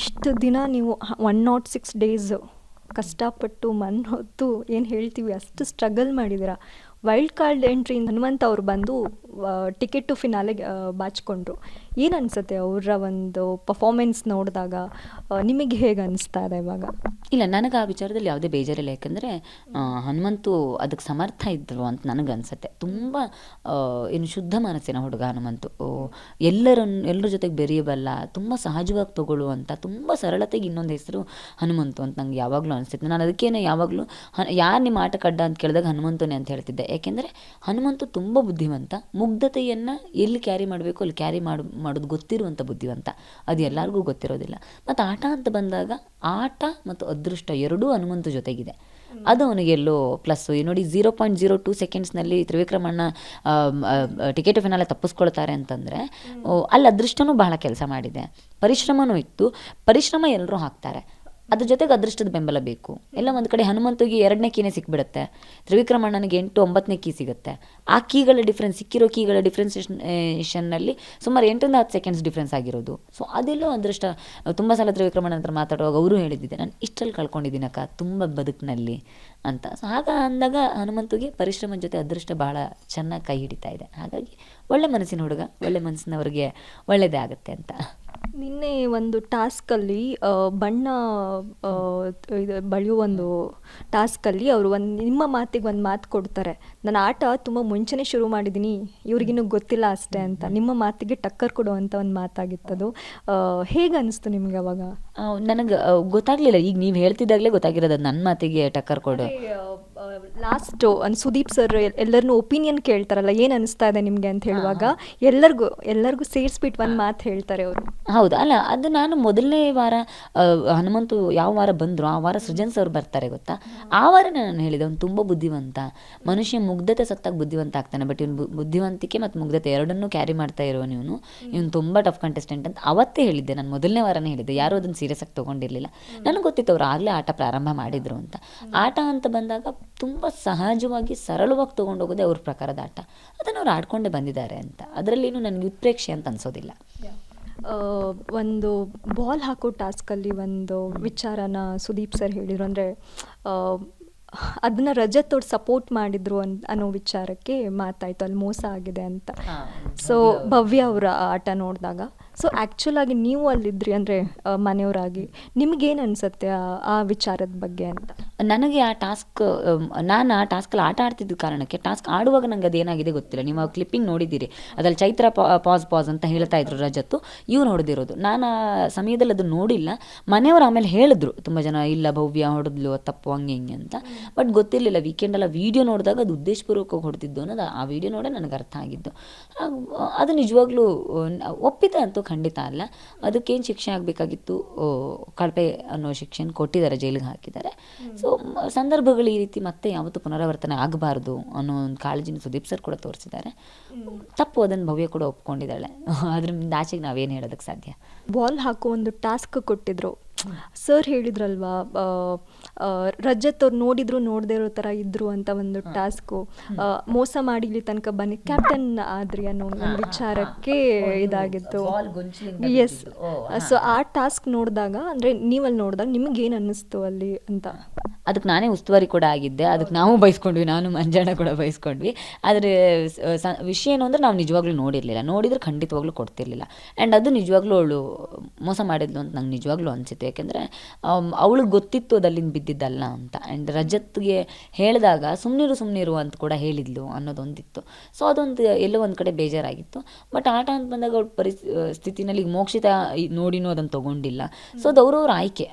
ಇಷ್ಟು ದಿನ ನೀವು ಒನ್ ನಾಟ್ ಸಿಕ್ಸ್ ಡೇಸ್ ಕಷ್ಟಪಟ್ಟು ಮನ್ ಹೊತ್ತು ಏನು ಹೇಳ್ತೀವಿ, ಅಷ್ಟು ಸ್ಟ್ರಗಲ್ ಮಾಡಿದ್ದೀರಾ? ವೈಲ್ಡ್ ಕಾರ್ಡ್ ಎಂಟ್ರಿ ಹನುಮಂತ ಅವ್ರು ಬಂದು ಟಿಕೆಟ್ ಟು ಫಿನಾಲೆಗೆ ಬಾಚ್ಕೊಂಡ್ರು. ಏನು ಅನಿಸುತ್ತೆ ಅವರ ಒಂದು ಪರ್ಫಾಮೆನ್ಸ್ ನೋಡಿದಾಗ? ನಿಮಗೆ ಹೇಗೆ ಅನಿಸ್ತಾ ಇದೆ ಇವಾಗ? ಇಲ್ಲ, ನನಗೆ ಆ ವಿಚಾರದಲ್ಲಿ ಯಾವುದೇ ಬೇಜಾರಿಲ್ಲ. ಯಾಕಂದರೆ ಹನುಮಂತು ಅದಕ್ಕೆ ಸಮರ್ಥ ಇದ್ದರು ಅಂತ ನನಗೆ ಅನಿಸುತ್ತೆ. ತುಂಬ ಏನು ಶುದ್ಧ ಮನಸ್ಸಿನ ಹುಡುಗ ಹನುಮಂತು. ಎಲ್ಲರನ್ನು ಎಲ್ಲರ ಜೊತೆಗೆ ಬೆರೆಯಬಲ್ಲ ತುಂಬ ಸಹಜವಾಗಿ ತಗೊಳ್ಳುವಂಥ ತುಂಬ ಸರಳತೆಗೆ ಇನ್ನೊಂದು ಹೆಸರು ಹನುಮಂತು ಅಂತ ನಂಗೆ ಯಾವಾಗಲೂ ಅನಿಸುತ್ತೆ. ನಾನು ಅದಕ್ಕೇನೆ ಯಾವಾಗಲೂ ಹ ಯಾರು ನಿಮ್ಮ ಆಟಕ್ಕಡ್ಡ ಅಂತ ಕೇಳಿದಾಗ ಹನುಮಂತನೇ ಅಂತ ಹೇಳ್ತಿದ್ದೆ. ಯಾಕೆಂದರೆ, ಹನುಮಂತು ತುಂಬ ಬುದ್ಧಿವಂತ. ಮುಗ್ಧತೆಯನ್ನು ಎಲ್ಲಿ ಕ್ಯಾರಿ ಮಾಡಬೇಕು ಅಲ್ಲಿ ಕ್ಯಾರಿ ಮಾಡು, ಮಾಡೋದು ಗೊತ್ತಿರುವಂಥ ಬುದ್ಧಿವಂತ. ಅದು ಎಲ್ಲರಿಗೂ ಗೊತ್ತಿರೋದಿಲ್ಲ. ಮತ್ತು ಆಟ ಅಂತ ಬಂದಾಗ, ಆಟ ಮತ್ತು ಅದೃಷ್ಟ ಎರಡೂ ಹನುಮಂತು ಜೊತೆಗಿದೆ. ಅದು ಅವನಿಗೆ ಎಲ್ಲೋ ಪ್ಲಸ್ ನೋಡಿ ಝೀರೋ ಪಾಯಿಂಟ್ ಜೀರೋ ಟೂ ಸೆಕೆಂಡ್ಸ್ನಲ್ಲಿ ತ್ರಿವಿಕ್ರಮಣ್ಣ ಟಿಕೆಟ್ ಫಿನಾಲೆ ತಪ್ಪಿಸ್ಕೊಳ್ತಾರೆ ಅಂತಂದರೆ ಅಲ್ಲಿ ಅದೃಷ್ಟನೂ ಬಹಳ ಕೆಲಸ ಮಾಡಿದೆ. ಪರಿಶ್ರಮನೂ ಇತ್ತು. ಪರಿಶ್ರಮ ಎಲ್ಲರೂ ಹಾಕ್ತಾರೆ. ಅದ್ರ ಜೊತೆಗೆ ಅದೃಷ್ಟದ ಬೆಂಬಲ ಬೇಕು. ಎಲ್ಲ ಒಂದು ಕಡೆ ಹನುಮಂತಿಗೆ ಎರಡನೇ ಕೀನೇ ಸಿಕ್ಬಿಡುತ್ತೆ. ತ್ರಿವಿಕ್ರಮಣ್ಣನಿಗೆ ಎಂಟು ಒಂಬತ್ತನೇ ಕೀ ಸಿಗುತ್ತೆ. ಆ ಕೀಗಳ ಡಿಫ್ರೆನ್ಸ್ ಸಿಕ್ಕಿರೋ ಕೀಗಳ ಡಿಫ್ರೆನ್ಸೇಷನ್ನಲ್ಲಿ ಸುಮಾರು ಎಂಟರಿಂದ ಹತ್ತು ಸೆಕೆಂಡ್ಸ್ ಡಿಫ್ರೆನ್ಸ್ ಆಗಿರೋದು. ಸೊ ಅದೆಲ್ಲೋ ಅದೃಷ್ಟ ತುಂಬ ಸಲ ತ್ರಿವಿಕ್ರಮಣ್ಣ ಹತ್ರ ಮಾತಾಡುವಾಗ ಅವರು ಹೇಳಿದ್ದಿದೆ, ನಾನು ಇಷ್ಟಲ್ಲಿ ಕಳ್ಕೊಂಡಿದ್ದೀನಕ್ಕ ತುಂಬ ಬದುಕಿನಲ್ಲಿ ಅಂತ. ಸೊ ಆಗ ಅಂದಾಗ ಹನುಮಂತುಗೆ ಪರಿಶ್ರಮದ ಜೊತೆ ಅದೃಷ್ಟ ಬಹಳ ಚೆನ್ನಾಗಿ ಕೈ ಹಿಡಿತಾ ಇದೆ. ಹಾಗಾಗಿ ಒಳ್ಳೆ ಮನಸ್ಸಿನ ಹುಡುಗ, ಒಳ್ಳೆ ಮನಸ್ಸಿನವ್ರಿಗೆ ಒಳ್ಳೆಯದೇ ಆಗುತ್ತೆ ಅಂತ. ನಿನ್ನೆ ಒಂದು ಟಾಸ್ಕಲ್ಲಿ ಬಣ್ಣ ಇದು ಬಳಿಯೋ ಒಂದು ಟಾಸ್ಕಲ್ಲಿ ಅವರು ಒಂದು ನಿಮ್ಮ ಮಾತಿಗೆ ಒಂದು ಮಾತು ಕೊಡ್ತಾರೆ. ನಾನು ಆಟ ತುಂಬ ಮುಂಚೆನೇ ಶುರು ಮಾಡಿದ್ದೀನಿ ಇವ್ರಿಗಿನ್ನೂ ಗೊತ್ತಿಲ್ಲ ಅಷ್ಟೇ ಅಂತ. ನಿಮ್ಮ ಮಾತಿಗೆ ಟಕ್ಕರ್ ಕೊಡುವಂಥ ಒಂದು ಮಾತಾಗಿತ್ತದು ಹೇಗೆ ಅನಿಸ್ತು ನಿಮ್ಗೆ ಅವಾಗ? ನನಗೆ ಗೊತ್ತಾಗ್ಲಿಲ್ಲ. ಈಗ ನೀವು ಹೇಳ್ತಿದ್ದಾಗಲೇ ಗೊತ್ತಾಗಿರೋದು ಅದು. ನನ್ನ ಮಾತಿಗೆ ಟಕ್ಕರ್ ಕೊಡು. ಲಾಸ್ಟು ಸುದೀಪ್ ಸರ್ ಎಲ್ಲರನ್ನೂ ಒಪಿನಿಯನ್ ಕೇಳ್ತಾರಲ್ಲ ಏನು ಅನಿಸ್ತಾ ಇದೆ ನಿಮಗೆ ಅಂತ ಹೇಳುವಾಗ ಎಲ್ಲರಿಗೂ ಎಲ್ಲರಿಗೂ ಸೇರಿಸ್ಬಿಟ್ಟು ಒಂದ್ ಮಾತು ಹೇಳ್ತಾರೆ ಅವರು. ಹೌದು ಅಲ್ಲ ಅದು ನಾನು ಮೊದಲನೇ ವಾರ ಹನುಮಂತು ಯಾವ ವಾರ ಬಂದ್ರು ಆ ವಾರ ಸೃಜನ್ ಸರ್ ಬರ್ತಾರೆ ಗೊತ್ತಾ? ಆ ವಾರ ನಾನು ಹೇಳಿದೆ ಅವ್ನು ತುಂಬಾ ಬುದ್ಧಿವಂತ. ಮನುಷ್ಯ ಮುಗ್ಧತೆ ಸತ್ತಾಗ ಬುದ್ಧಿವಂತ ಆಗ್ತಾನೆ ಬಟ್ ಇವನು ಬುದ್ಧಿವಂತಿಕೆ ಮತ್ತು ಮುಗ್ಧತೆ ಎರಡನ್ನೂ ಕ್ಯಾರಿ ಮಾಡ್ತಾ ಇರೋನು ಇವನು. ಇವನು ತುಂಬಾ ಟಫ್ ಕಂಟೆಸ್ಟೆಂಟ್ ಅಂತ ಅವತ್ತೇ ಹೇಳಿದ್ದೆ ನಾನು ಮೊದಲನೇ ವಾರನೇ ಹೇಳಿದ್ದೆ ಯಾರು ಅದನ್ನು ಸೀರಿಯಸ್ ಆಗಿ ತೊಗೊಂಡಿರಲಿಲ್ಲ. ನನಗೆ ಗೊತ್ತಿತ್ತು ಅವ್ರು ಆಗಲೇ ಆಟ ಪ್ರಾರಂಭ ಮಾಡಿದ್ರು ಅಂತ. ಆಟ ಅಂತ ಬಂದಾಗ ತುಂಬ ಸಹಜವಾಗಿ ಸರಳವಾಗಿ ತೊಗೊಂಡೋಗೋದೇ ಅವ್ರ ಪ್ರಕಾರದ ಆಟ. ಅದನ್ನು ಅವ್ರು ಆಡ್ಕೊಂಡೇ ಬಂದಿದ್ದಾರೆ ಅಂತ. ಅದರಲ್ಲೇನು ನನಗೆ ಉತ್ಪ್ರೇಕ್ಷೆ ಅಂತ ಅನ್ಸೋದಿಲ್ಲ. ಒಂದು ಬಾಲ್ ಹಾಕೋ ಟಾಸ್ಕಲ್ಲಿ ಒಂದು ವಿಚಾರನ ಸುದೀಪ್ ಸರ್ ಹೇಳಿದರು. ಅಂದರೆ ಅದನ್ನ ರಜತ್ ಅವ್ರು ಸಪೋರ್ಟ್ ಮಾಡಿದ್ರು ಅನ್ ಅನ್ನೋ ವಿಚಾರಕ್ಕೆ ಮಾತಾಯಿತು. ಅಲ್ಲಿ ಮೋಸ ಆಗಿದೆ ಅಂತ. ಸೊ ಭವ್ಯ ಅವರ. ಆಟ ನೋಡಿದಾಗ. ಸೊ ಆ್ಯಕ್ಚುಲ್ ಆಗಿ ನೀವು ಅಲ್ಲಿದ್ರಿ ಅಂದರೆ ಮನೆಯವರಾಗಿ. ನಿಮ್ಗೇನು ಅನಿಸುತ್ತೆ ಆ ವಿಚಾರದ ಬಗ್ಗೆ ಅಂತ? ನನಗೆ ಆ ಟಾಸ್ಕ್ ನಾನು ಆ ಟಾಸ್ಕಲ್ಲಿ ಆಟ ಆಡ್ತಿದ್ದ ಕಾರಣಕ್ಕೆ ಟಾಸ್ಕ್ ಆಡುವಾಗ ನಂಗೆ ಅದೇನಾಗಿದೆ ಗೊತ್ತಿಲ್ಲ. ನೀವು ಆ ಕ್ಲಿಪ್ಪಿಂಗ್ ನೋಡಿದ್ದೀರಿ. ಅದರಲ್ಲಿ ಚೈತ್ರ ಪಾಸ್ ಪಾಸ್ ಅಂತ ಹೇಳ್ತಾ ಇದ್ರು ರಜತ್ತು. ಇವ್ರು ಹೊಡೆದಿರೋದು ನಾನು ಆ ಸಮಯದಲ್ಲಿ ಅದು ನೋಡಿಲ್ಲ. ಮನೆಯವರು ಆಮೇಲೆ ಹೇಳಿದ್ರು. ತುಂಬ ಜನ, ಇಲ್ಲ ಭವ್ಯ, ಹೊಡೆದ್ಲು ತಪ್ಪು, ಹಂಗೆ, ಹಿಂಗೆ ಅಂತ. ಬಟ್ ಗೊತ್ತಿರಲಿಲ್ಲ ವೀಕೆಂಡೆಲ್ಲ ವೀಡಿಯೋ ನೋಡಿದಾಗ ಅದು ಉದ್ದೇಶಪೂರ್ವಕವಾಗಿ ಹೊಡೆದಿದ್ದು ಅನ್ನೋದು ಆ ವೀಡಿಯೋ ನೋಡೇ ನನಗೆ ಅರ್ಥ ಆಗಿದ್ದು. ಅದು ನಿಜವಾಗ್ಲೂ ಒಪ್ಪಿತ ಅಂತೂ ಖಂಡಿತ ಅಲ್ಲ. ಅದಕ್ಕೇನು ಶಿಕ್ಷೆ ಆಗಬೇಕಾಗಿತ್ತು? ಕಳಪೆ ಅನ್ನೋ ಶಿಕ್ಷೆನ ಕೊಟ್ಟಿದ್ದಾರೆ, ಜೈಲಿಗೆ ಹಾಕಿದ್ದಾರೆ. ಸೊ ಸಂದರ್ಭಗಳು ಈ ರೀತಿ ಮತ್ತೆ ಯಾವತ್ತು ಪುನರಾವರ್ತನೆ ಆಗಬಾರ್ದು ಅನ್ನೋ ಒಂದು ಕಾಳಜಿನ ಸುದೀಪ್ ಸರ್ ಕೂಡ ತೋರಿಸಿದ್ದಾರೆ. ತಪ್ಪು ಅದನ್ನು ಭವ್ಯ ಕೂಡ ಒಪ್ಕೊಂಡಿದ್ದಾಳೆ. ಅದರಿಂದ ಆಚೆಗೆ ನಾವೇನು ಹೇಳೋದಕ್ಕೆ ಸಾಧ್ಯ? ಬಾಲ್ ಹಾಕೋ ಒಂದು ಟಾಸ್ಕ್ ಕೊಟ್ಟಿದ್ರು. ಸರ್ ಹೇಳಿದ್ರಲ್ವಾ ರಜತ್ ಅವ್ರು ನೋಡಿದ್ರು ನೋಡದೇ ಇರೋ ಥರ ಇದ್ರು ಅಂತ ಒಂದು ಟಾಸ್ಕು ಮೋಸ ಮಾಡಿ ಇಲ್ಲಿ ತನಕ ಬನ್ನಿ. ಕ್ಯಾಪ್ಟನ್ ಆದ್ರಿ ಅನ್ನೋ ಒಂದು ವಿಚಾರಕ್ಕೆ ಇದಾಗಿತ್ತು. ಎಸ್ ಸೊ ಆ ಟಾಸ್ಕ್ ನೋಡಿದಾಗ ಅಂದರೆ ನೀವಲ್ಲಿ ನೋಡಿದಾಗ ನಿಮ್ಗೆ ಏನು ಅನ್ನಿಸ್ತು ಅಲ್ಲಿ ಅಂತ? ಅದಕ್ಕೆ ನಾನೇ ಉಸ್ತುವಾರಿ ಕೂಡ ಆಗಿದ್ದೆ. ಅದಕ್ಕೆ ನಾವು ಬೈಸ್ಕೊಂಡ್ವಿ ನಾನು ಮಂಜಾಣ ಕೂಡ ಬೈಸ್ಕೊಂಡ್ವಿ. ಆದರೆ ಸ- ವಿಷಯ ಏನು ಅಂದರೆ ನಾವು ನಿಜವಾಗ್ಲೂ ನೋಡಿರಲಿಲ್ಲ. ನೋಡಿದ್ರೆ ಖಂಡಿತವಾಗ್ಲೂ ಕೊಡ್ತಿರ್ಲಿಲ್ಲ. ಆ್ಯಂಡ್ ಅದು ನಿಜವಾಗ್ಲೂ ಅವಳು ಮೋಸ ಮಾಡಿದ್ಲು ಅಂತ ನಂಗೆ ನಿಜವಾಗ್ಲೂ ಅನಿಸಿತ್ತು. ಯಾಕೆಂದರೆ ಅವಳಿಗೆ ಗೊತ್ತಿತ್ತು ಅದು ಅಲ್ಲಿಂದ ಬಿದ್ದಿದ್ದಲ್ಲ ಅಂತ. ಆ್ಯಂಡ್ ರಜತ್ಗೆ ಹೇಳಿದಾಗ ಸುಮ್ಮನಿರು ಸುಮ್ಮನಿರು ಅಂತ ಕೂಡ ಹೇಳಿದ್ಲು ಅನ್ನೋದೊಂದಿತ್ತು. ಸೊ ಅದೊಂದು ಎಲ್ಲೋ ಒಂದು ಕಡೆ ಬೇಜಾರಾಗಿತ್ತು. ಬಟ್ ಆಟ ಅಂತ ಬಂದಾಗ ಅವ್ಳ ಪರಿಸ್ ಸ್ಥಿತಿನಲ್ಲಿ ಈಗ ಮೋಕ್ಷಿತ ನೋಡಿನೂ ಅದನ್ನು ತೊಗೊಂಡಿಲ್ಲ. ಸೊ ಅದು ಅವ್ರವ್ರ ಆಯ್ಕೆ.